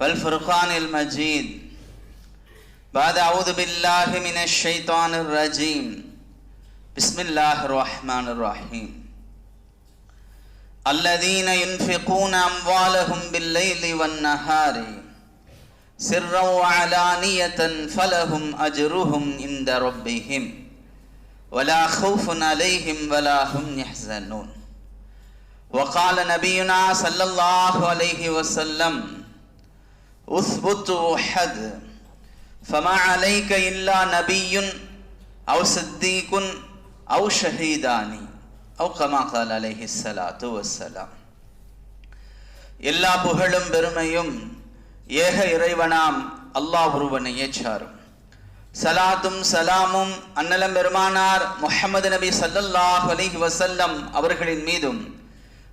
والفرقان المجيد. بعد أعوذ بالله من الشيطان الرجيم. بسم الله الرحمن الرحيم. الذين ينفقون أموالهم بالليل والنهار سرا وعلانية فلهم أجرهم عند ربهم ولا خوف عليهم ولا هم يحزنون. وقال نبينا صلى الله عليه وسلم اثبت وحد فما عليك إلا نبي أو صديق أو شهيدان أو كما قال عليه الصلاة والسلام எல்லா புகழும் பெருமையும் ஏக இறைவனாம் அல்லாஹ் ஒருவனையே சாரும் சலாத்தும் சலாமும் அன்னலம் பெருமானார் முஹம்மது நபி சல்லல்லாஹ் அலைஹி வசல்லம் அவர்களின் மீதும்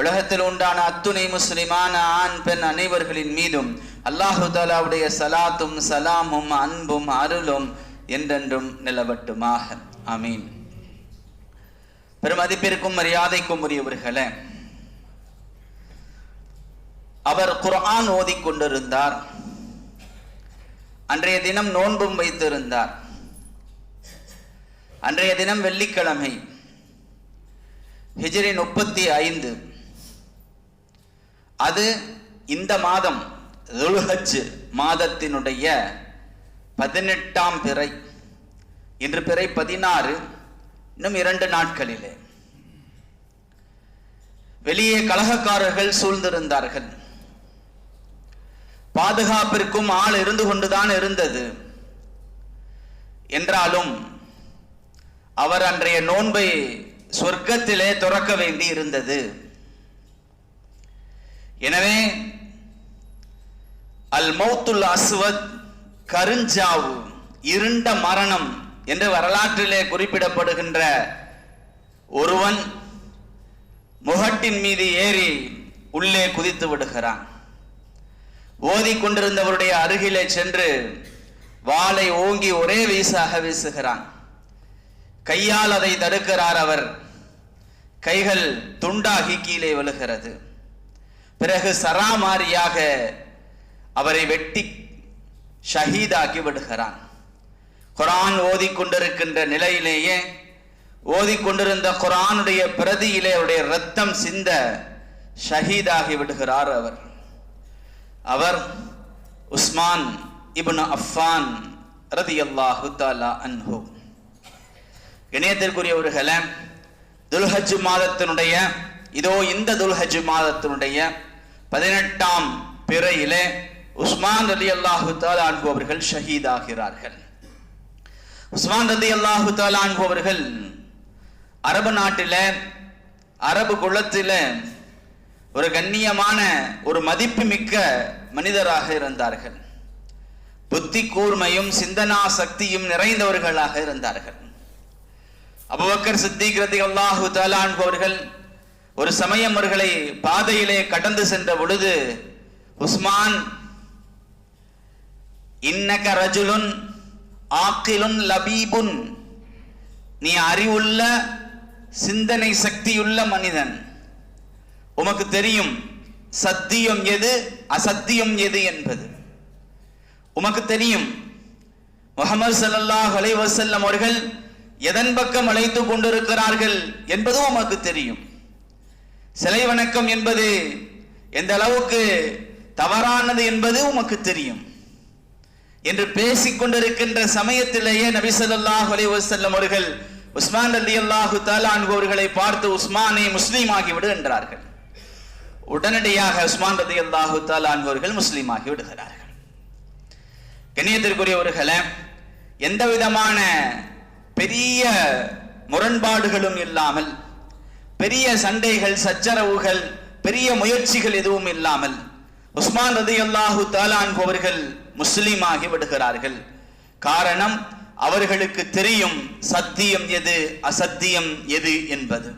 உலகத்தில் உண்டான அத்துணை முஸ்லிமான ஆண் பெண் அனைவர்களின் மீதும் அல்லாஹு தாலாவுடைய சலாத்தும் சலாமும் அன்பும் அருளும் என்றென்றும் நிலவட்டுமாக. அமீன் பெருமதிப்பிற்கும் மரியாதைக்கும் உரியவர்களே அவர் குர்ஆன் ஓதிக் கொண்டிருந்தார். அன்றைய தினம் நோன்பும் வைத்திருந்தார். அன்றைய தினம் வெள்ளிக்கிழமை ஹிஜரி முப்பத்தி ஐந்து. அது இந்த மாதம் துல்ஹஜ் மாதத்தினுடைய பதினெட்டாம் பிறை. இன்று பிறை பதினாறு இன்னும் இரண்டு நாட்களிலே. வெளியே கலகக்காரர்கள் சூழ்ந்திருந்தார்கள். பாதுகாப்பிற்கும் ஆள் இருந்து கொண்டுதான் இருந்தது. என்றாலும் அவர் அன்றைய நோன்பை சொர்க்கத்திலே துறக்க வேண்டி இருந்தது எனவே அல் மௌத்துல் அஸ்வத் கருஞ்சாவு இருண்ட மரணம் என்று வரலாற்றிலே குறிப்பிடப்படுகின்ற ஒருவன் முகட்டின் மீது ஏறி உள்ளே குதித்து விடுகிறான். ஓதி கொண்டிருந்தவருடைய அருகிலே சென்று வாளை ஓங்கி ஒரே வீசாக வீசுகிறான். கையால் அதை தடுக்கிறார் அவர். கைகள் துண்டாகி கீழே விழுகிறது. பிறகு சராமாரியாக அவரை வெட்டி ஷஹீதாக்கி விடுகிறான். குரான் ஓதி கொண்டிருக்கின்ற நிலையிலேயே ஓதிக்கொண்டிருந்த குரானுடைய பிரதியிலே அவருடைய ரத்தம் சிந்த ஷஹீதாகி விடுகிறார் அவர். அவர் உஸ்மான் இப்னு அஃபான் ரதி அல்லாஹு தாலா அன்ஹு இணையத்திற்குரியவர்களே துல்ஹஜ் மாதத்தினுடைய இதோ இந்த துல்ஹஜ் மாதத்தினுடைய பதினெட்டாம் பிறையில உஸ்மான் அலி அல்லாஹு தாலா அவர்கள் ஷஹீதாகிறார்கள். உஸ்மான் ரலி அல்லாஹு தாலா அவர்கள் அரபு நாட்டில அரபு குளத்தில் ஒரு கண்ணியமான ஒரு மதிப்புமிக்க மனிதராக இருந்தார்கள். புத்தி கூர்மையும் சிந்தனா சக்தியும் நிறைந்தவர்களாக இருந்தார்கள். அபுபக்கர் சித்திக் ரதி அல்லாஹு தாலான் அவர்கள் ஒரு சமயம் அவர்களை பாதையிலே கடந்து சென்ற பொழுது உஸ்மான் இன்னக ரஜுலுன் ஆக்கிலுன் லபீபுன் நீ அறிவுள்ள சிந்தனை சக்தியுள்ள மனிதன். உமக்கு தெரியும் சத்தியம் எது அசத்தியம் எது என்பது. உமக்கு தெரியும் முகமது சல்லாஹ் அலைவசல்லம் அவர்கள் எதன் பக்கம் அழைத்து கொண்டிருக்கிறார்கள் என்பதும் உமக்கு தெரியும். சிலை வணக்கம் என்பது எந்த அளவுக்கு தவறானது என்பது உமக்கு தெரியும். என்று பேசிக் கொண்டிருக்கின்ற சமயத்திலேயே நபிசல்லாஹ் ஸல்லல்லாஹு அலைஹி அவர்கள் உஸ்மான் ரலி அல்லாஹு அவர்களை பார்த்து உஸ்மானை முஸ்லீம் ஆகிவிடு என்றார்கள். உடனடியாக உஸ்மான் ரதி அல்லாஹு அவர்கள் முஸ்லீம் ஆகி விடுகிறார்கள். கண்ணியத்திற்குரியவர்களை எந்த விதமான பெரிய முரண்பாடுகளும் இல்லாமல் பெரிய சண்டைகள் சச்சரவுகள் பெரிய முயற்சிகள் எதுவும் இல்லாமல் உஸ்மான் ரதி அல்லாஹு அவர்கள் முஸ்லீம் ஆகி விடுகிறார்கள். காரணம் அவர்களுக்கு தெரியும் சத்தியம் எது அசத்தியம் எது என்பது.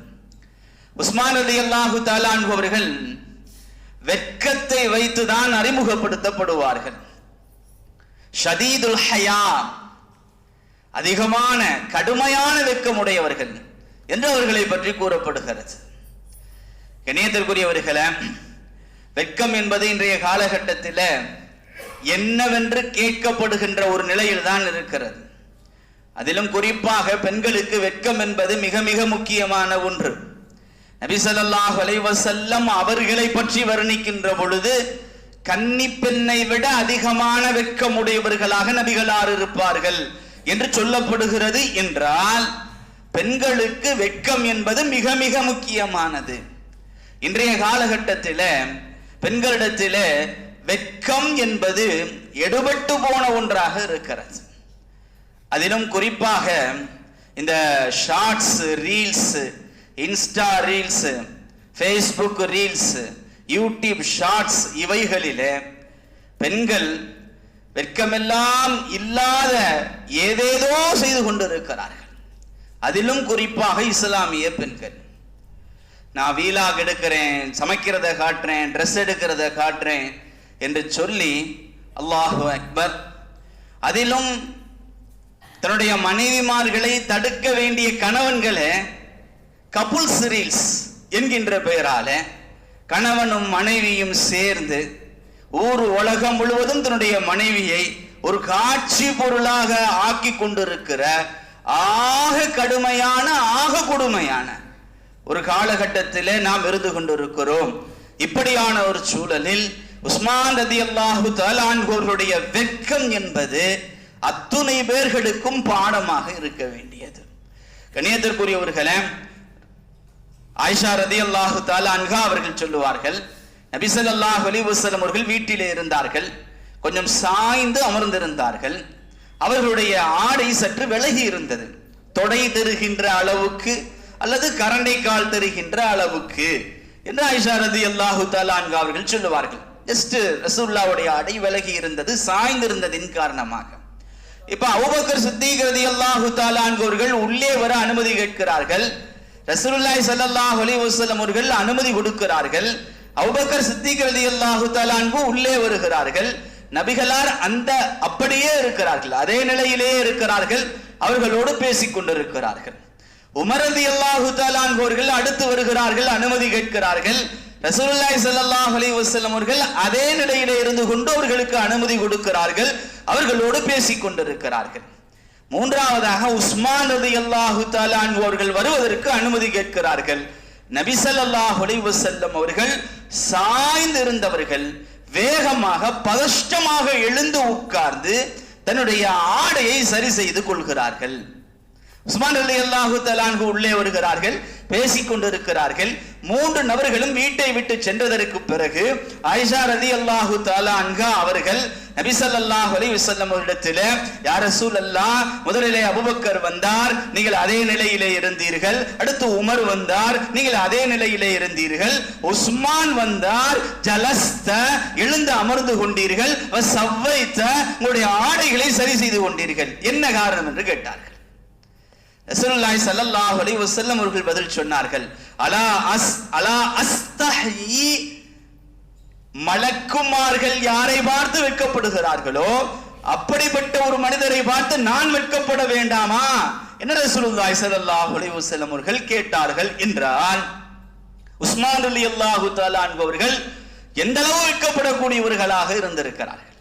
உஸ்மான் ரதி அல்லாஹு அவர்கள் வெட்கத்தை வைத்துதான் அறிமுகப்படுத்தப்படுவார்கள். ஷதீதுல் ஹயா அதிகமான கடுமையான வெட்கமுடையவர்கள் என்று அவர்களை பற்றி கூறப்படுகிறது. கணியத்திற்குரியவர்களே வெட்கம் என்பது இன்றைய காலகட்டத்தில் என்னவென்று கேட்கப்படுகின்ற ஒரு நிலையில் தான் இருக்கிறது. அதிலும் குறிப்பாக பெண்களுக்கு வெட்கம் என்பது மிக மிக முக்கியமான ஒன்று. நபிசல்லாஹ் அலைவசல்லம் அவர்களை பற்றி வர்ணிக்கின்ற பொழுது கன்னி பெண்ணை விட அதிகமான வெட்கம் உடையவர்களாக நபிகளார் இருப்பார்கள் என்று சொல்லப்படுகிறது என்றால் பெண்களுக்கு வெட்கம் என்பது மிக மிக முக்கியமானது. இன்றைய காலகட்டத்தில் பெண்களிடத்தில் வெட்கம் என்பது எடுபட்டு போன ஒன்றாக இருக்கிறது. அதிலும் குறிப்பாக இந்த shorts reels insta reels Facebook reels YouTube shorts இவைகளில் பெண்கள் வெட்கமெல்லாம் இல்லாத ஏதேதோ செய்து கொண்டிருக்கிறார்கள். அதிலும் குறிப்பாக இஸ்லாமிய பெண்கள். நான் வீலாக எடுக்கிறேன் சமைக்கிறத காட்டுறேன் ட்ரெஸ் எடுக்கிறத காட்டுறேன் என்று சொல்லி அல்லாஹு அக்பர் அதிலும் தன்னுடைய மனைவிமார்களை தடுக்க வேண்டிய கணவன்களை கபுல் சிரீல்ஸ் என்கின்ற பெயரால கணவனும் மனைவியும் சேர்ந்து ஊர் உலகம் முழுவதும் தன்னுடைய மனைவியை ஒரு காட்சி பொருளாக ஆக்கி கொண்டிருக்கிற ஆக கடுமையான ஆக கொடுமையான ஒரு காலகட்டத்திலே நாம் இருந்து கொண்டிருக்கிறோம். இப்படியான ஒரு சூழலில் உஸ்மான் ரதி அல்லாஹு தலான்கோர்களுடைய வெட்கம் என்பது அத்துணை பேர்களுக்கும் பாடமாக இருக்க வேண்டியது. கணியத்திற்குரியவர்களே ஆயிஷா ரதி அல்லாஹு தாலான்கா அவர்கள் சொல்லுவார்கள் நபிசல் அல்லாஹ் அலி வசலம் அவர்கள் வீட்டிலே இருந்தார்கள் கொஞ்சம் சாய்ந்து அமர்ந்திருந்தார்கள். அவர்களுடைய ஆடை சற்று விலகி இருந்தது. தொடை தருகின்ற அளவுக்கு அல்லது கரண்டை கால் தருகின்ற அளவுக்கு என்று ஐஷா ரதி அல்லாஹு அன்ஹா அவர்கள் சொல்லுவார்கள். ஜஸ்ட் ரசூல்லாவுடைய ஆடை விலகி இருந்தது சாய்ந்திருந்ததின் காரணமாக. இப்ப அவுபக்கர் சித்திக் அல்லாஹு தஆலா அவர்கள் உள்ளே வர அனுமதி கேட்கிறார்கள். ரசூல்லாய் சல்லாஹ் அலி வசலம் அவர்கள் அனுமதி கொடுக்கிறார்கள். அவுபக்கர் சித்திக் அல்லாஹு தஆலா அன்ஹு உள்ளே வருகிறார்கள். நபிகளார் அந்த அப்படியே இருக்கிறார்கள் அதே நிலையிலேயே இருக்கிறார்கள் அவர்களோடு பேசிக் கொண்டிருக்கிறார்கள் உமரது அல்லாஹு தாலான்கோர்கள் அடுத்து வருகிறார்கள் அனுமதி கேட்கிறார்கள். ரசூலுல்லாஹி சல்லாஹ் அலி வஸல்லம் அவர்கள் அதே நிலையிலே இருந்து கொண்டு அவர்களுக்கு அனுமதி கொடுக்கிறார்கள் அவர்களோடு பேசிக் கொண்டிருக்கிறார்கள் மூன்றாவதாக உஸ்மான் ரதி அல்லாஹு அன்ஹு அவர்கள் வருவதற்கு அனுமதி கேட்கிறார்கள். நபி ஸல்லல்லாஹு அலைஹி வஸல்லம் அவர்கள் சாய்ந்து இருந்தவர்கள் வேகமாக பதஷ்டமாக எழுந்து உட்கார்ந்து தன்னுடைய ஆடையை சரி செய்து கொள்கிறார்கள். உஸ்மான் அலி அல்லாஹு தலான்கு உள்ளே வருகிறார்கள் பேசிக் கொண்டிருக்கிறார்கள். மூன்று நபர்களும் வீட்டை விட்டு சென்றதற்கு பிறகு ஆயிஷா ரதி அல்லாஹு தாலா அன்கா அவர்கள் நபி ஸல்லல்லாஹு அலைஹி வஸல்லம் அவரிடத்தில் ரசூல் அல்லா முதலிலே அபுபக்கர் வந்தார் நீங்கள் அதே நிலையிலே இருந்தீர்கள். அடுத்து உமர் வந்தார் நீங்கள் அதே நிலையிலே இருந்தீர்கள். உஸ்மான் வந்தார் ஜலஸ்த எழுந்து அமர்ந்து கொண்டீர்கள். வ சவ்வைத்த உங்களுடைய ஆடைகளை சரி செய்து கொண்டீர்கள். என்ன காரணம் என்று கேட்டார்கள். ரசூலுல்லாஹி ஸல்லல்லாஹு அலைஹி வஸல்லம் அவர்கள் பதில் சொன்னார்கள். அலா அஸ் அலா அஸ்தஹி மலக்குமார்கள் யாரை பார்த்து வெட்கப்படுகிறார்களோ அப்படிப்பட்ட ஒரு மனிதரை பார்த்து நான் வெட்கப்பட வேண்டாமா? என்ன ரசூலுல்லாஹி ஸல்லல்லாஹு அலைஹி வஸல்லம் அவர்கள் கேட்டார்கள் என்றால் உஸ்மான் ரலியல்லாஹு தஆலா என்பவர்கள் எந்த அளவு வெட்கப்படக்கூடியவர்களாக இருந்திருக்கிறார்கள்?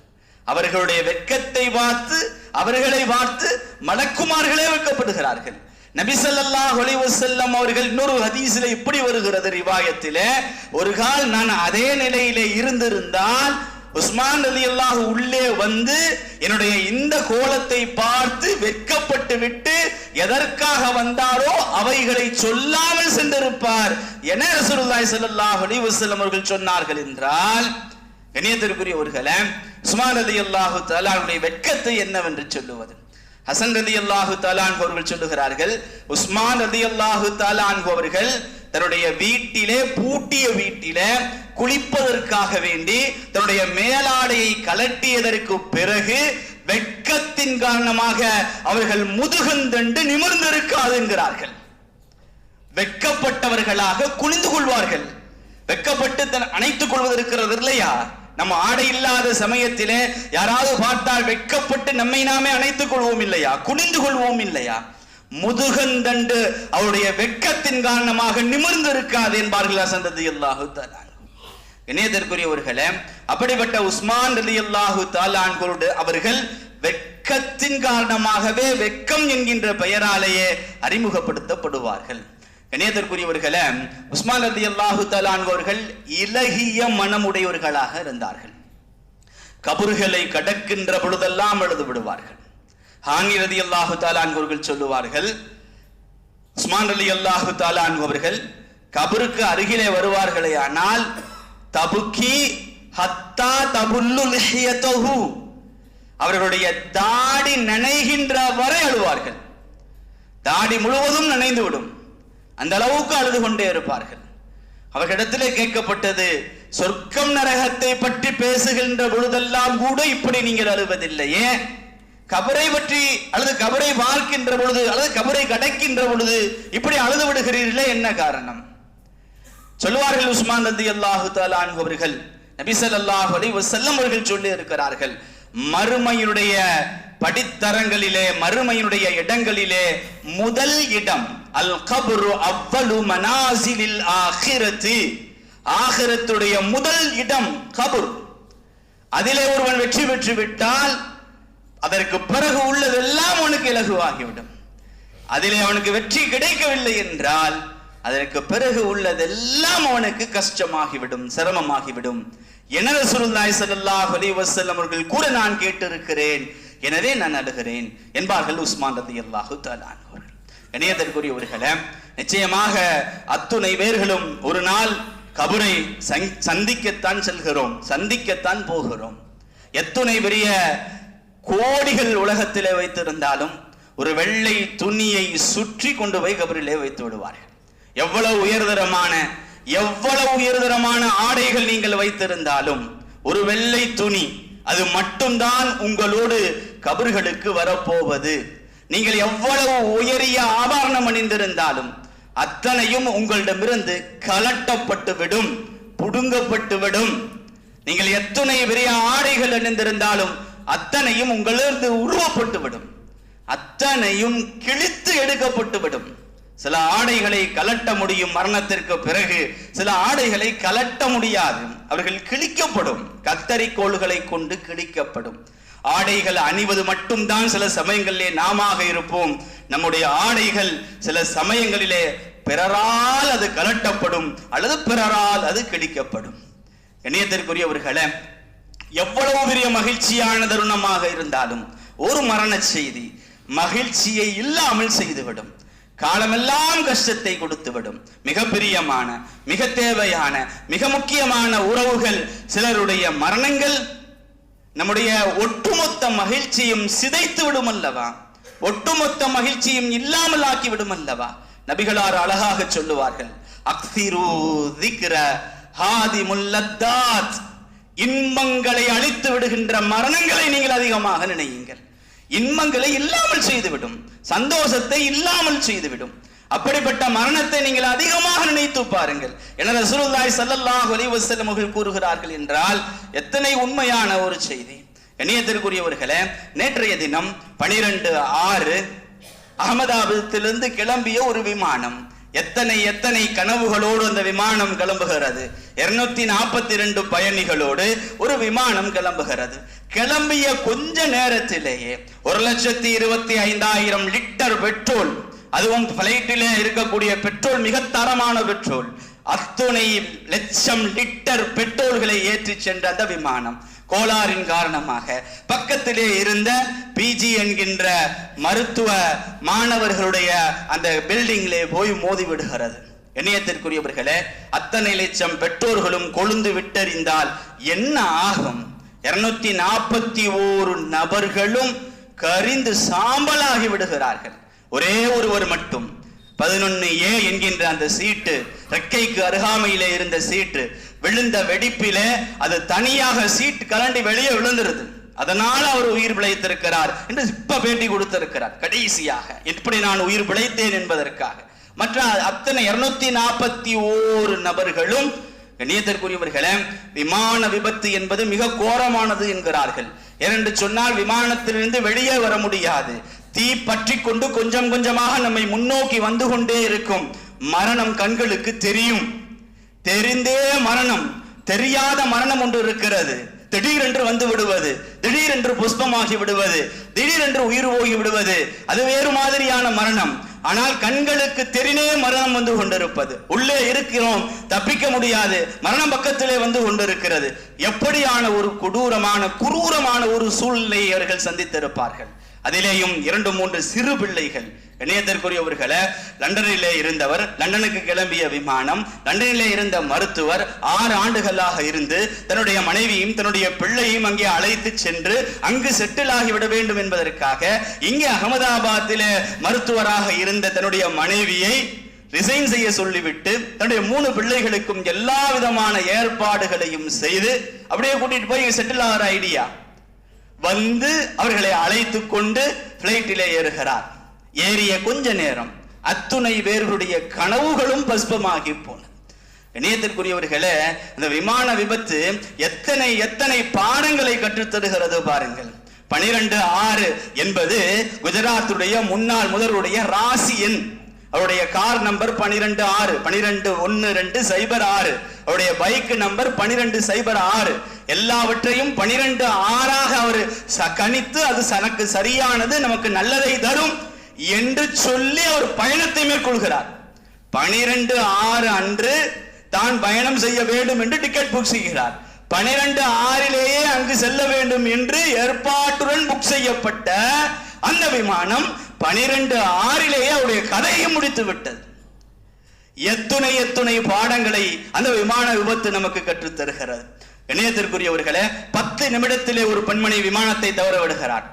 அவர்களுடைய வெட்கத்தை பார்த்து அவர்களை பார்த்து மலக்குமார்களே வெட்கப்படுகிறார்கள். நபிசல்லா ஒளிவு செல்லம் அவர்கள் இன்னொரு ஹதீஸில் இப்படி வருகிறது ரிவாயத்திலே ஒரு கால் நான் அதே நிலையிலே இருந்திருந்தால் உஸ்மான் அலி அல்லாஹ் உள்ளே வந்து என்னுடைய இந்த கோலத்தை பார்த்து வெட்கப்பட்டு விட்டு எதற்காக வந்தாரோ அவைகளை சொல்லாமல் சென்றிருப்பார் என ரசூலுல்லாஹி ஸல்லல்லாஹு அலைஹி வஸல்லம் அவர்கள் சொன்னார்கள் என்றால் கணியத்திற்குரியவர்களே சுமார் ரதி அல்லாஹு தஆலாவுடைய வெட்கத்தை என்னவென்று சொல்லுவது? ஹசன் ரதி அல்லாஹு தாலான் அவர்கள் சொல்லுகிறார்கள் உஸ்மான் ரதி அல்லாஹு தாலான் அவர்கள் தன்னுடைய வீட்டிலே பூட்டிய வீட்டிலே குளிப்பதற்காக வேண்டி தன்னுடைய மேலாடையை கலட்டியதற்கு பிறகு வெட்கத்தின் காரணமாக அவர்கள் முதுகந்தண்டு நிமிர்ந்திருக்காது என்கிறார்கள் வெட்கப்பட்டவர்களாக குனிந்து கொள்வார்கள். வெட்கப்பட்டு தன் அணைத்துக் கொள்வது இருக்கிறது இல்லையா? நம்ம ஆடை இல்லாத சமயத்திலே யாராவது பார்த்தால் வெட்கப்பட்டு நம்மை நாமே அணைத்துக் கொள்வோம் இல்லையா? குனிந்து கொள்வோம் இல்லையா? முதுகந்தண்டு அவருடைய வெட்கத்தின் காரணமாக நிமிர்ந்து இருக்காது என்பார்கள் சந்ததி அல்லாஹு இணையதற்குரியவர்களே அப்படிப்பட்ட உஸ்மான் ரலி அல்லாஹு தாலான்களோடு அவர்கள் வெட்கத்தின் காரணமாகவே வெக்கம் என்கின்ற பெயராலேயே அறிமுகப்படுத்தப்படுவார்கள். இணையத்திற்குரியவர்களே உஸ்மான் ரதி அல்லாஹு தலான்வர்கள் இலகிய மனமுடையவர்களாக இருந்தார்கள். கபர்களை கடக்கின்ற பொழுதெல்லாம் எழுது விடுவார்கள். ஹானி ரதி அல்லாஹு தாலான்வர்கள் சொல்லுவார்கள் உஸ்மான் அலி அல்லாஹு அவர்கள் கபருக்கு அருகிலே வருவார்களே ஆனால் தபுக்கி ஹத்தா தபுல்லு அவர்களுடைய தாடி நனைகின்ற வரை அழுவார்கள். தாடி முழுவதும் நனைந்து விடும் அந்த அளவுக்கு அழுது கொண்டே இருப்பார்கள். அவர்களிடத்திலே கேட்கப்பட்டது சொர்க்கம் நரகத்தை பற்றி பேசுகின்ற பொழுதெல்லாம் கூட இப்படி நீங்கள் அழுவதில்லையே கபரை பற்றி அல்லது கபரை வாழ்க்கின்ற பொழுது அல்லது கபரை கடக்கின்ற பொழுது இப்படி அழுது விடுகிறீர்களே என்ன காரணம்? சொல்லுவார்கள் உஸ்மான் ரதி அல்லாஹு தாலான் அவர்கள் நபிசல் அல்லாஹ் அலி வசல்லம் அவர்கள் சொல்லி இருக்கிறார்கள் மறுமையினுடைய படித்தரங்களிலே மறுமையினுடைய இடங்களிலே முதல் இடம் அல் கபுரு அவ்வளு மனாசிலில் ஆகிரத்து. ஆகிரத்துடைய முதல் இடம் கபுர். அதிலே ஒருவன் வெற்றி பெற்று விட்டால் அதற்கு பிறகு உள்ளதெல்லாம் அவனுக்கு இலகுவாகிவிடும். அதிலே அவனுக்கு வெற்றி கிடைக்கவில்லை என்றால் அதற்கு பிறகு உள்ளதெல்லாம் அவனுக்கு கஷ்டமாகிவிடும் சிரமமாகிவிடும். என ரசூலுல்லாஹி ஸல்லல்லாஹு அலைஹி வஸல்லம் அவர்கள் கூட நான் கேட்டிருக்கிறேன் எனவே நான் அழுகிறேன் என்பார்கள் உஸ்மான் ரலியல்லாஹு தஆலா அவர்கள் இணையத்திற்குரியவர்களே நிச்சயமாக அத்துணை பேர்களும் ஒரு நாள் கபரை சந்- சந்திக்கத்தான் செல்கிறோம் சந்திக்கத்தான் போகிறோம். எத்துணை பெரிய கோடிகள் உலகத்திலே வைத்திருந்தாலும் ஒரு வெள்ளை துணியை சுற்றி கொண்டு போய் கபரிலே வைத்து விடுவார்கள். எவ்வளவு உயர்தரமான எவ்வளவு உயர்தரமான ஆடைகள் நீங்கள் வைத்திருந்தாலும் ஒரு வெள்ளை துணி அது மட்டும்தான் உங்களோடு கபர்களுக்கு வரப்போவது. நீங்கள் எவ்வளவு உயரிய ஆபரணம் அணிந்திருந்தாலும் அத்தனையும் உங்களிடமிருந்து கலட்டப்பட்டு விடும் புடுங்கப்பட்டு விடும். நீங்கள் எத்தனை பெரிய ஆடைகள் அணிந்திருந்தாலும் அத்தனையும் உங்களிருந்து உருவப்பட்டு விடும். அத்தனையும் கிழித்து எடுக்கப்பட்டு விடும். சில ஆடைகளை கலட்ட முடியும் மரணத்திற்கு பிறகு சில ஆடைகளை கலட்ட முடியாது. அவர்கள் கிழிக்கப்படும். கத்தரிக்கோள்களை கொண்டு கிழிக்கப்படும். ஆடைகள் அணிவது மட்டும்தான் சில சமயங்களிலே நாமாக இருப்போம். நம்முடைய ஆடைகள் சில சமயங்களிலே பிறரால் அது கலட்டப்படும் அல்லது பிறரால் அது கிடைக்கப்படும் இணையத்திற்குரியவர்களே எவ்வளவு பெரிய மகிழ்ச்சியான தருணமாக இருந்தாலும் ஒரு மரண செய்தி மகிழ்ச்சியை இல்லாமல் செய்துவிடும். காலமெல்லாம் கஷ்டத்தை கொடுத்துவிடும். மிக பிரியமான மிக தேவையான மிக முக்கியமான உறவுகள் சிலருடைய மரணங்கள் நம்முடைய ஒட்டுமொத்த மகிழ்ச்சியும் சிதைத்து விடும் அல்லவா? ஒட்டுமொத்த மகிழ்ச்சியும் இல்லாமல் ஆக்கி விடும் அல்லவா? நபிகளார் அழகாக சொல்லுவார்கள் அக்திரு திக்ர ஹாதி முல்லத்தாத் இன்பங்களை அழித்து விடுகின்ற மரணங்களை நீங்கள் அதிகமாக நினையுங்கள். இன்பங்களை இல்லாமல் செய்துவிடும் சந்தோஷத்தை இல்லாமல் செய்துவிடும். அப்படிப்பட்ட மரணத்தை நீங்கள் அதிகமாக நினைத்து பாருங்கள். என ரசூலுல்லாஹி சல்லல்லாஹ் அலைஹி அவர்கள் கூறுகிறார்கள் என்றால் எத்தனை உண்மையான ஒரு செய்தி. இணையத்திற்குரியவர்களே நேற்றைய தினம் பனிரெண்டு ஆறு அகமதாபாத்திலிருந்து கிளம்பிய ஒரு விமானம். எத்தனை எத்தனை கனவுகளோடு அந்த விமானம் கிளம்புகிறது. இருநூத்தி நாற்பத்தி ரெண்டு பயணிகளோடு ஒரு விமானம் கிளம்புகிறது. கிளம்பிய கொஞ்ச நேரத்திலேயே ஒரு லட்சத்தி இருபத்தி ஐந்தாயிரம் லிட்டர் பெட்ரோல் அதுவும் பிளைட்டிலே இருக்கக்கூடிய பெட்ரோல் மிக தரமான பெட்ரோல். அத்துணை லட்சம் லிட்டர் பெட்ரோல்களை ஏற்றி சென்ற அந்த விமானம். கோளாறின் காரணமாக பக்கத்திலே இருந்த பிஜி என்கின்ற மருத்துவ மாணவர்களுடைய அந்த பில்டிங்கிலே போய் மோதி விடுகிறது. இணையத்திற்குரியவர்களே அத்தனை லட்சம் பெற்றோர்களும் கொழுந்து விட்டறிந்தால் என்ன ஆகும்? இருநூத்தி நாற்பத்தி ஓரு நபர்களும் கரிந்து சாம்பலாகி விடுகிறார்கள். ஒரே ஒருவர் மட்டும். பதினொன்னு ஏ என்கின்ற அந்த சீட்டு ரெக்கைக்கு அருகாமையிலே இருந்த சீட்டு விழுந்த வெடிப்பிலே அது தனியாக சீட்டு கலண்டி வெளியே விழுந்துருது. அதனால் அவர் உயிர் பிழைத்திருக்கிறார் என்று இப்ப பேட்டி கொடுத்திருக்கிறார் கடைசியாக. எப்படி நான் உயிர் பிழைத்தேன் என்பதற்காக. மற்ற அத்தனை இருநூத்தி நாற்பத்தி ஓரு நபர்களும் கண்ணியத்திற்குரியவர்களே விமான விபத்து என்பது மிக கோரமானது என்கிறார்கள். ஏனென்று சொன்னால் விமானத்திலிருந்து வெளியே வர முடியாது. தீ பற்றி கொண்டு கொஞ்சம் கொஞ்சமாக நம்மை முன்னோக்கி வந்து கொண்டே இருக்கும். மரணம் கண்களுக்கு தெரியும். தெரிந்தே மரணம் தெரியாத மரணம் ஒன்று இருக்கிறது. திடீரென்று வந்து விடுவது திடீரென்று புஷ்பமாகி விடுவது திடீரென்று உயிர் போகி விடுவது அது வேறு மாதிரியான மரணம். ஆனால் கண்களுக்கு தெரிந்தே மரணம் வந்து கொண்டிருப்பது. உள்ளே இருக்கிறோம் தப்பிக்க முடியாது மரணம் பக்கத்திலே வந்து கொண்டிருக்கிறது. எப்படியான ஒரு கொடூரமான குரூரமான ஒரு சூழ்நிலையை அவர்கள் சந்தித்திருப்பார்கள். அதிலேயும் இரண்டு மூன்று சிறு பிள்ளைகள். இணையத்திற்குரியவர்களை லண்டனிலே இருந்தவர் லண்டனுக்கு கிளம்பிய விமானம் லண்டனிலே இருந்த மருத்துவர் ஆறு ஆண்டுகளாக இருந்து தன்னுடைய மனைவியும் தன்னுடைய பிள்ளையும் அங்கே அழைத்து சென்று அங்கு செட்டில் ஆகிவிட வேண்டும் என்பதற்காக இங்கே அகமதாபாத்திலே மருத்துவராக இருந்த தன்னுடைய மனைவியை ரிசைன் செய்ய சொல்லிவிட்டு தன்னுடைய மூணு பிள்ளைகளுக்கும் எல்லா விதமான ஏற்பாடுகளையும் செய்து அப்படியே கூட்டிட்டு போய் செட்டில் ஆகிற ஐடியா வந்து அவர்களை அழைத்து கொண்டு பிளைட்டிலே ஏறுகிறார். ஏறிய கொஞ்ச நேரம் அத்துணை பேர்களுடைய கனவுகளும் பஸ்பமாகி போன. இணையத்திற்குரியவர்களே இந்த விமான விபத்து எத்தனை எத்தனை பாடங்களை கற்றுத்தருகிறது பாருங்கள். பனிரெண்டு ஆறு என்பது குஜராத்துடைய முன்னாள் முதல்வருடைய ராசி எண். அவருடைய கார் நம்பர் பனிரெண்டு ஆறு பனிரெண்டு ஒன்னு ரெண்டு சைபர் ஆறு. அவருடைய பைக் நம்பர் பனிரெண்டு சைபர் ஆறு. எல்லாவற்றையும் பனிரெண்டு ஆறாக அவர் ச- கணித்து அது தனக்கு சரியானது நமக்கு நல்லதை தரும் என்று சொல்லி அவர் பயணத்தை மேற்கொள்கிறார். பனிரெண்டு ஆறு அன்று தான் பயணம் செய்ய வேண்டும் என்று டிக்கெட் புக் செய்கிறார். பனிரெண்டு ஆறிலேயே அங்கு செல்ல வேண்டும் என்று ஏற்பாட்டுடன் புக் செய்யப்பட்ட அந்த விமானம் பனிரெண்டு ஆறிலேயே அவருடைய கதையை முடித்து விட்டது. எத்துணை எத்துணை பாடங்களை அந்த விமான விபத்து நமக்கு கற்றுத் தருகிறது இணையத்திற்குரியவர்களே பத்து நிமிடத்திலே ஒரு பெண்மணி விமானத்தை தவற விடுகிறார்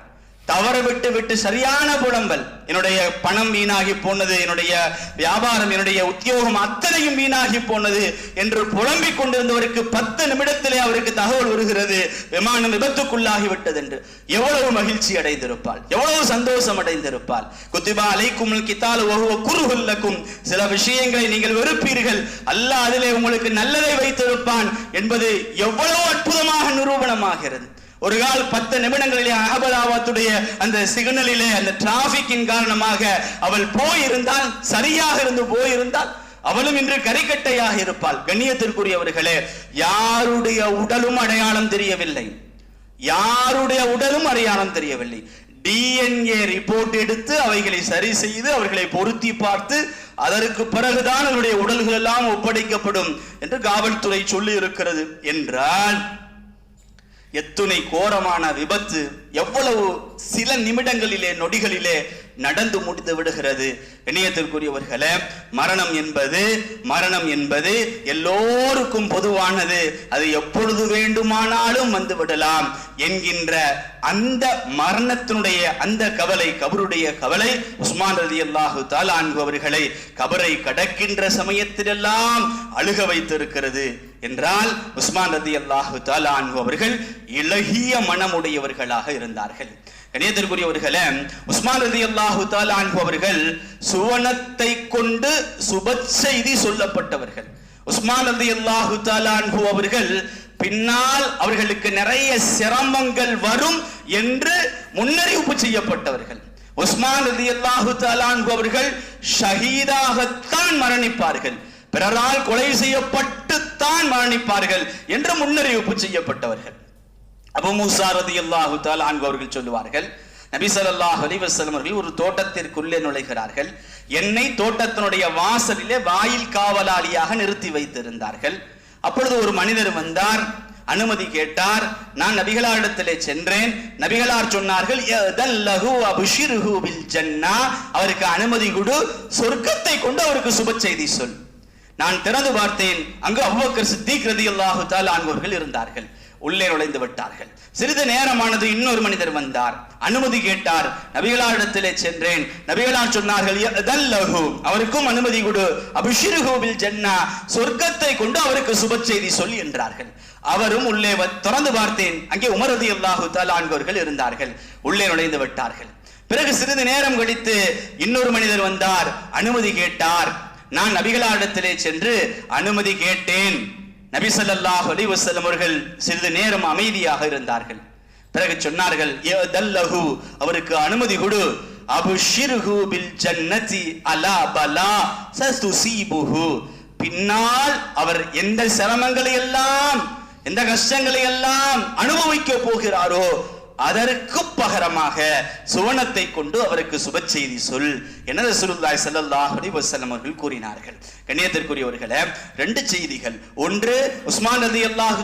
தவற விட்டு விட்டு சரியான புலம்பல். என்னுடைய பணம் வீணாகி போனது என்னுடைய வியாபாரம் என்னுடைய உத்தியோகம் அத்தனையும் வீணாகி போனது என்று புலம்பிக் கொண்டிருந்தவருக்கு பத்து நிமிடத்திலே அவருக்கு தகவல் வருகிறது. விமானம் விபத்துக்குள்ளாகி விட்டது என்று எவ்வளவு மகிழ்ச்சி அடைந்திருப்பாள். எவ்வளவு சந்தோஷம் அடைந்திருப்பாள். குத்திபா அலைக்கும் கித்தால் ஒவ்வொரு குறுகுல்லக்கும் சில விஷயங்களை நீங்கள் வெறுப்பீர்கள். அல்ல அதிலே உங்களுக்கு நல்லதை வைத்திருப்பான் என்பது எவ்வளவு அற்புதமாக நிரூபணமாகிறது. ஒரு கால் பத்து நிமிடங்களிலே அகமதாபாத்துடைய அந்த சிக்னலிலே அந்த டிராபிக்கின் காரணமாக அவள் போயிருந்தால் சரியாக இருந்து போயிருந்தால் அவளும் இன்று கரிக்கட்டையாக இருப்பாள். கண்ணியத்திற்குரியவர்களே யாருடைய உடலும் அடையாளம் தெரியவில்லை. யாருடைய உடலும் அடையாளம் தெரியவில்லை. டிஎன்ஏ ரிப்போர்ட் எடுத்து அவைகளை சரி செய்து அவர்களை பொருத்தி பார்த்து அதற்கு பிறகுதான் அவருடைய உடல்கள் எல்லாம் ஒப்படைக்கப்படும் என்று காவல்துறை சொல்லி இருக்கிறது என்றால் எத்துணை கோரமான விபத்து எவ்வளவு சில நிமிடங்களிலே நொடிகளிலே நடந்து முடிந்து விடுகிறது. இணையத்திற்குரியவர்களே மரணம் என்பது மரணம் என்பது எல்லோருக்கும் பொதுவானது. அது எப்பொழுது வேண்டுமானாலும் வந்து விடலாம் என்கின்ற அந்த மரணத்தினுடைய அந்த கவலை கபருடைய கவலை உஸ்மான் ரதி அல்லாஹு தாலான்கு அவர்களை கபரை கடக்கின்ற சமயத்திலெல்லாம் அழுக வைத்திருக்கிறது. என்றால் உஸ்மான் ரதி அல்லாஹு தாலான் அவர்கள் இளகிய மனமுடையவர்களாக இருந்தார்கள். கணியத்திற்குரியவர்களே உஸ்மான் ரதி அல்லாஹு தாலான் அவர்கள் சுவனத்தை கொண்டு சுப செய்தி சொல்லப்பட்டவர்கள். உஸ்மான் ரதி அல்லாஹு தாலான்ஹு அவர்கள் பின்னால் அவர்களுக்கு நிறைய சிரமங்கள் வரும் என்று முன்னறிவிப்பு செய்யப்பட்டவர்கள். உஸ்மான் ரதி அல்லாஹு தாலான்ஹு அவர்கள் ஷஹீதாகத்தான் மரணிப்பார்கள். பிறரால் கொலை செய்யப்பட்டுத்தான் மரணிப்பார்கள் என்று முன்னறிவிப்பு செய்யப்பட்டவர்கள். அபு மூசாரதி அல்லாஹு அவர்கள் சொல்லுவார்கள் நபி ஸல்லல்லாஹு அவர்கள் ஒரு தோட்டத்திற்குள்ளே நுழைகிறார்கள். என்னை தோட்டத்தினுடைய வாசலிலே வாயில் காவலாளியாக நிறுத்தி வைத்திருந்தார்கள். அப்பொழுது ஒரு மனிதர் வந்தார் அனுமதி கேட்டார் நான் நபிகளாரிடத்திலே சென்றேன். நபிகளார் சொன்னார்கள் அவருக்கு அனுமதி கொடு சொர்க்கத்தை கொண்டு அவருக்கு சுப செய்தி சொல். நான் திறந்து பார்த்தேன். அங்கு அவ்வக்கர் சித்திக் ரதியல்லாஹு தஆலா அன்பவர்கள் இருந்தார்கள். உள்ளே நுழைந்து விட்டார்கள். சிறிது நேரமானது இன்னொரு மனிதர் வந்தார். அனுமதி கேட்டார். நபிகளாரிடத்திலே சென்றேன். நபிகளார் சொன்னார்கள் அவருக்கும் அனுமதி கொடு. அபிஷிருகோவில் பில் ஜன்னா. சொர்க்கத்தை கொண்டு அவருக்கு சுப செய்தி சொல் என்றார்கள். அவரும் உள்ளே திறந்து பார்த்தேன். அங்கே உமரதி அல்லாஹு தஆலா இருந்தார்கள். உள்ளே நுழைந்து விட்டார்கள். பிறகு சிறிது நேரம் கழித்து இன்னொரு மனிதர் வந்தார். அனுமதி கேட்டார். நான் நபிகளாரிடத்திலே சென்று அனுமதி கேட்டேன். நபிசல்லாஹ் அலி வசலம் அவர்கள் சிறிது நேரம் அமைதியாக இருந்தார்கள். பிறகு சொன்னார்கள் அவருக்கு அனுமதி கொடு. அபுஷிருஹு பில் ஜன்னதி அலா பலா சதுசீபுஹு. பின்னால் அவர் எந்த சிரமங்களை எல்லாம் எந்த கஷ்டங்களை எல்லாம் அனுபவிக்க போகிறாரோ அதற்கு பகரமாக சுவனத்தை கொண்டு அவருக்கு சுப செய்தி சொல். என ரசூலுல்லாஹி ஸல்லல்லாஹு அலைஹி வஸல்லம் அவர்கள் கூறினார்கள்? கண்ணியத்திற்குரியவர்களே ரெண்டு செய்திகள். ஒன்று உஸ்மான் நதி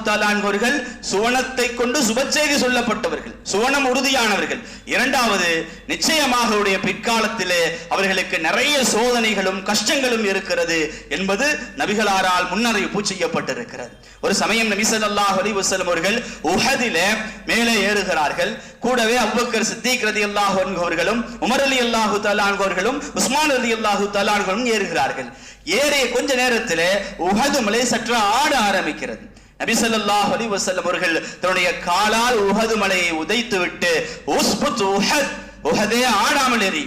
தஆலா அவர்கள் சுவனத்தை கொண்டு சுப செய்தி சொல்லப்பட்டவர்கள் சுவனம் உறுதியானவர்கள். இரண்டாவது நிச்சயமாக உடைய பிற்காலத்திலே அவர்களுக்கு நிறைய சோதனைகளும் கஷ்டங்களும் இருக்கிறது என்பது நபிகளாரால் முன்னறிவிப்பு செய்யப்பட்டிருக்கிறது. ஒரு சமயம் நபி ஸல்லல்லாஹு அலைஹி வஸல்லம் அவர்கள் உஹதிலே மேலே ஏறுகிறார்கள். கூடவே அவ்வக்கர் சித்திக் ரலியல்லாஹு அன்ஹு அவர்களும் உமர் ரலியல்லாஹு தஆலா அன்ஹு அவர்களும் உஸ்மான் ரலியல்லாஹு தஆலா தலான்களும் ஏறுகிறார்கள். ஏறிய கொஞ்ச நேரத்தில் உகது மலை சற்று ஆட ஆரம்பிக்கிறது. நபிசல்லாஹ் அலி வசல்லம் அவர்கள் தன்னுடைய காலால் உகது மலையை உதைத்து விட்டு உஸ்புத் உஹத் உஹதே ஆடாமல் எரி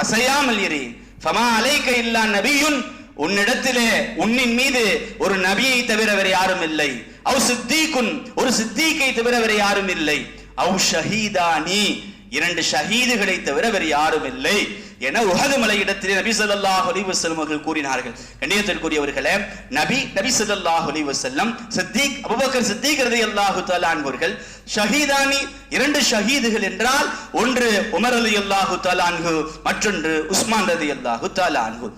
அசையாமல் எரி ஃபமா அலைக்க இல்லா நபியுன் உன்னிடத்திலே உன்னின் மீது ஒரு நபியை தவிர வேறு யாரும் இல்லை. அவ் சித்தீக்குன் ஒரு சித்தீக்கை தவிர வேறு யாரும் இல்லை. அவ் ஷஹீதானி இரண்டு ஷஹீதுகளை தவிர வேறு யாரும் இல்லை என உகது மலையிடத்திலே நபி சொல்லாஹ் அலைஹி அவர்கள் கூறினார்கள். கண்ணியத்திற்குரியவர்களே நபி நபி சொல்லாஹ் அலைஹி வஸல்லம் சித்திக் அபுபக்கர் சித்திக் ரதி அல்லாஹு தலான்வர்கள் ஷஹீதானி இரண்டு ஷஹீதுகள் என்றால் ஒன்று உமர் அலி அல்லாஹு தலான்கு மற்றொன்று உஸ்மான் ரதி அல்லாஹு தலான்கு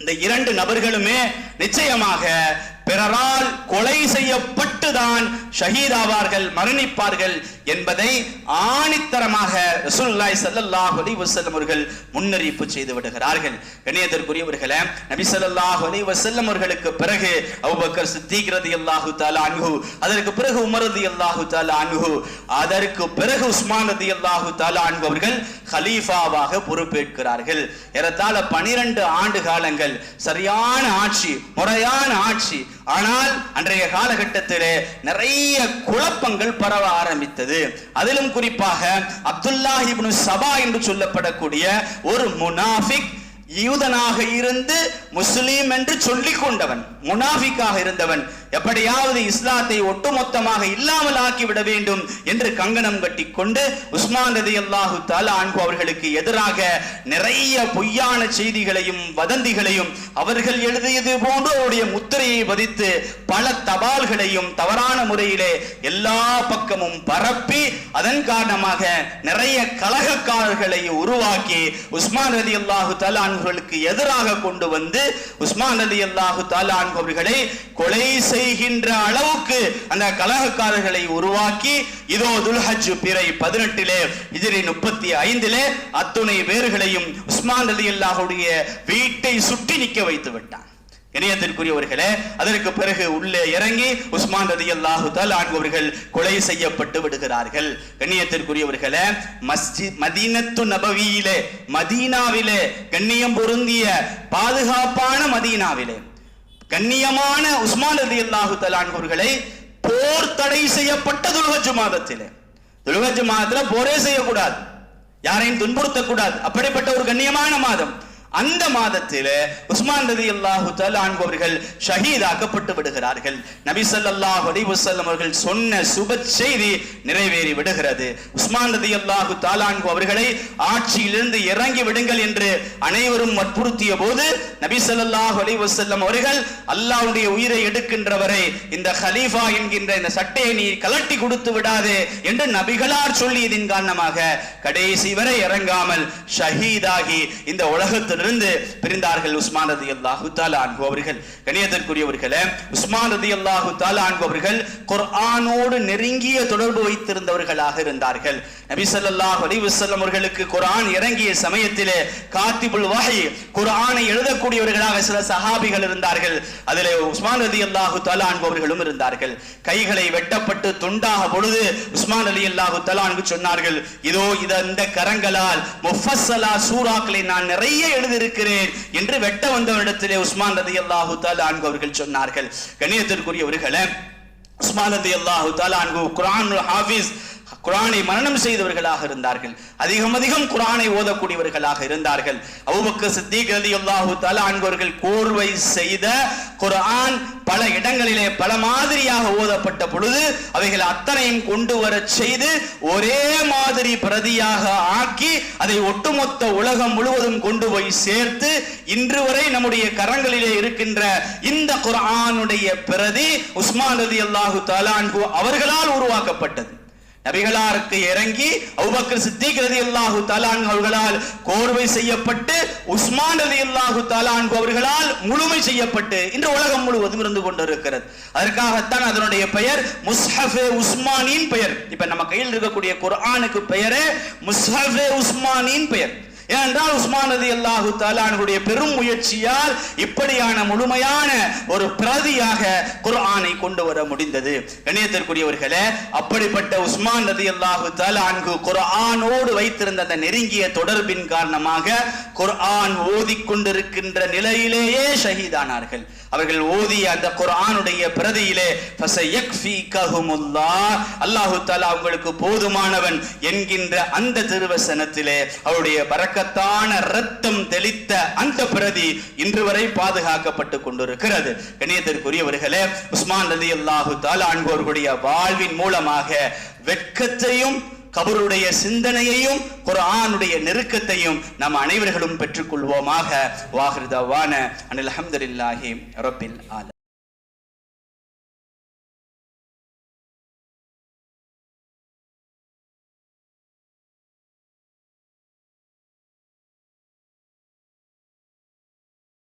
இந்த இரண்டு நபர்களுமே நிச்சயமாக பிறரால் கொலை செய்யப்பட்டுதான் ஷஹீதாவார்கள் மரணிப்பார்கள் என்பதை ஆணித்தரமாக ரசூல்லாய் ஸல்லல்லாஹு அலி வசல்லம் அவர்கள் முன்னறிவிப்பு செய்து விடுகிறார்கள். கண்ணியத்திற்குரியவர்களே நபி சல்லாஹ் அலி வசல்லம் அவர்களுக்கு பிறகு அவுபக்கர் சித்திக் ரலியல்லாஹு தஆலா அன்ஹு அதற்கு பிறகு உமர் ரலியல்லாஹு தஆலா அன்ஹு அதற்கு பிறகு உஸ்மான் ரலியல்லாஹு தஆலா அன்ஹு அவர்கள் ஹலீஃபாவாக பொறுப்பேற்கிறார்கள். ஏறத்தாழ 12 ஆண்டு காலங்கள் சரியான ஆட்சி முறையான ஆட்சி ஆனால் அன்றைய காலகட்டத்திலே நிறைய குழப்பங்கள் பரவ ஆரம்பித்தது. அதிலும் குறிப்பாக அப்துல்லா இப்னு சபா என்று சொல்லப்படக்கூடிய ஒரு முனாஃபிக் யூதனாக இருந்து முஸ்லீம் என்று சொல்லிக் கொண்டவன் முனாஃபிக்காக இருந்தவன். எப்படியாவது இஸ்லாத்தை ஒட்டுமொத்தமாக இல்லாமல் ஆக்கிவிட வேண்டும் என்று கங்கணம் கட்டி கொண்டு உஸ்மான் ரதி அல்லாஹு தாலா அன்பு அவர்களுக்கு எதிராக நிறைய பொய்யான செய்திகளையும் வதந்திகளையும் அவர்கள் எழுதியது போன்று அவருடைய முத்திரையை பதித்து பல தபால்களையும் தவறான முறையிலே எல்லா பக்கமும் பரப்பி அதன் காரணமாக நிறைய கலகக்காரர்களை உருவாக்கி உஸ்மான் ரதி அல்லாஹு தாலா அன்பர்களுக்கு எதிராக கொண்டு வந்து உஸ்மான் ரதி அல்லாஹு தாலா அன்பவர்களை கொலை செய்கின்ற அளவுக்கு அந்த கலகக்காரர்களை உருவாக்கி இதோ துல்ஹஜ் பிறை பதினெட்டிலே இதிரி முப்பத்தி ஐந்திலே அத்துணை பேர்களையும் உஸ்மான் அலி அல்லாஹுடைய வீட்டை சுற்றி நிற்க வைத்து விட்டான். இணையத்திற்குரியவர்களே அதற்கு பிறகு உள்ளே இறங்கி உஸ்மான் ரதி அல்லாஹு அவர்கள் கொலை செய்யப்பட்டு விடுகிறார்கள். கண்ணியத்திற்குரியவர்களே மஸ்ஜித் மதீனத்து நபவியிலே மதீனாவிலே கண்ணியம் பொருந்திய பாதுகாப்பான மதீனாவிலே கண்ணியமான உஸ்மான் அலி அல்லாஹு அவர்களை போர் தடை செய்யப்பட்ட துல்ஹஜ் மாதத்திலே. துல்ஹஜ் மாதத்துல போரே செய்யக்கூடாது. யாரையும் துன்புறுத்தக்கூடாது. அப்படிப்பட்ட ஒரு கண்ணியமான மாதம். அந்த மாதத்தில் உஸ்மான் ரதி அல்லாஹு அவர்கள் ஷஹீதாக்கப்பட்டு விடுகிறார்கள். நபி ஸல்லல்லாஹு அலைஹி அவர்கள் சொன்ன சுப செய்தி நிறைவேறி விடுகிறது. உஸ்மான் ரதி அல்லாஹு தாலான்கு அவர்களை ஆட்சியிலிருந்து இறங்கி விடுங்கள் என்று அனைவரும் வற்புறுத்திய போது நபி ஸல்லல்லாஹு அலைஹி அவர்கள் அல்லாவுடைய உயிரை எடுக்கின்றவரை இந்த ஹலீஃபா என்கின்ற இந்த சட்டையை நீ கலட்டி கொடுத்து விடாதே என்று நபிகளார் சொல்லியதின் காரணமாக கடைசி வரை இறங்காமல் ஷஹீதாகி இந்த உலகத்தில் இருந்து பிரிந்தார்கள் உஸ்மான் ரதி அல்லாஹு தாலா அவர்கள். கணியத்திற்குரியவர்களே உஸ்மான் ரதி அல்லாஹு தாலா அன்பு அவர்கள் குர்ஆனோடு நெருங்கிய தொடர்பு வைத்திருந்தவர்களாக இருந்தார்கள். நபிசல்லாஹ் அலிவசல்லம் அவர்களுக்கு குரான் இறங்கிய சமயத்திலே காத்திபுல் வஹி குரானை எழுதக்கூடியவர்களாக சில சஹாபிகள் இருந்தார்கள். அதிலே உஸ்மான் அலி அல்லாஹு தாலா அவர்களும் இருந்தார்கள். கைகளை வெட்டப்பட்டு துண்டாக பொழுது உஸ்மான் அலி அல்லாஹு தலா அன்பு சொன்னார்கள் இதோ இத இந்த கரங்களால் முஃபஸ்ஸலா சூறாக்களை நான் நிறைய எழுதியிருக்கிறேன் என்று வெட்ட வந்தவரிடத்திலே உஸ்மான் ரதி அல்லாஹு தலா அன்பு அவர்கள் சொன்னார்கள். கணியத்திற்குரியவர்களே உஸ்மான் ரதி அல்லாஹு தலா அன்பு குரான் ஹாஃபிஸ் குரானை மரணம் செய்தவர்களாக இருந்தார்கள். அதிகம் அதிகம் குரானை ஓதக்கூடியவர்களாக இருந்தார்கள். அவுபக்கு சித்திக் ரலியல்லாஹு தஆலா அன்பவர்கள் கோர்வை செய்த குரான் பல இடங்களிலே பல மாதிரியாக ஓதப்பட்ட பொழுது அவைகள் அத்தனையும் கொண்டு வர செய்து ஒரே மாதிரி பிரதியாக ஆக்கி அதை ஒட்டுமொத்த உலகம் முழுவதும் கொண்டு போய் சேர்த்து இன்று வரை நம்முடைய கரங்களிலே இருக்கின்ற இந்த குரானுடைய பிரதி உஸ்மான் ரதி அல்லாஹு அன்ஹு அவர்களால் உருவாக்கப்பட்டது. நபிகளாருக்கு இறங்கி அவுபக்கர் சித்திக் ரதி அல்லாஹு தாலான் அவர்களால் கோர்வை செய்யப்பட்டு உஸ்மான் ரதி அல்லாஹு தாலான் அவர்களால் முழுமை செய்யப்பட்டு இன்று உலகம் முழுவதும் இருந்து கொண்டிருக்கிறது. அதற்காகத்தான் அதனுடைய பெயர் முஸ்ஹஃபே உஸ்மானின் பெயர். இப்ப நம்ம கையில் இருக்கக்கூடிய குர்ஆனுக்கு பெயரே முஸ்ஹஃபே உஸ்மானின் பெயர். ஏனென்றால் உஸ்மான் நதி அல்லாஹு தாலானுடைய பெரும் முயற்சியால் இப்படியான முழுமையான ஒரு பிரதியாக குர்ஆனை கொண்டு வர முடிந்தது. கண்ணியத்திற்குரியவர்களே அப்படிப்பட்ட உஸ்மான் ரதி அல்லாஹு தாலான்கு குர்ஆனோடு வைத்திருந்த அந்த நெருங்கிய தொடர்பின் காரணமாக குர்ஆன் ஓதிக்கொண்டிருக்கின்ற நிலையிலேயே ஷஹீதானார்கள். அவர்கள் ஓதிய அந்த குரானுடைய பிரதியிலே அல்லாஹு தாலா அவங்களுக்கு போதுமானவன் என்கின்ற அந்த திருவசனத்திலே அவருடைய பறக்கத்தான ரத்தம் தெளித்த அந்த பிரதி இன்று வரை பாதுகாக்கப்பட்டு கொண்டிருக்கிறது. கணியத்திற்குரியவர்களே உஸ்மான் ரலியல்லாஹு தாலா அன்பவர்களுடைய வாழ்வின் மூலமாக வெட்கத்தையும் கபருடைய சிந்தனையையும் குரானுடைய நெருக்கத்தையும் நம் அனைவர்களும் பெற்றுக்கொள்வோமாக. வாகிருதவான அனில் அஹமதுல்லாஹி ரப்பில் ஆல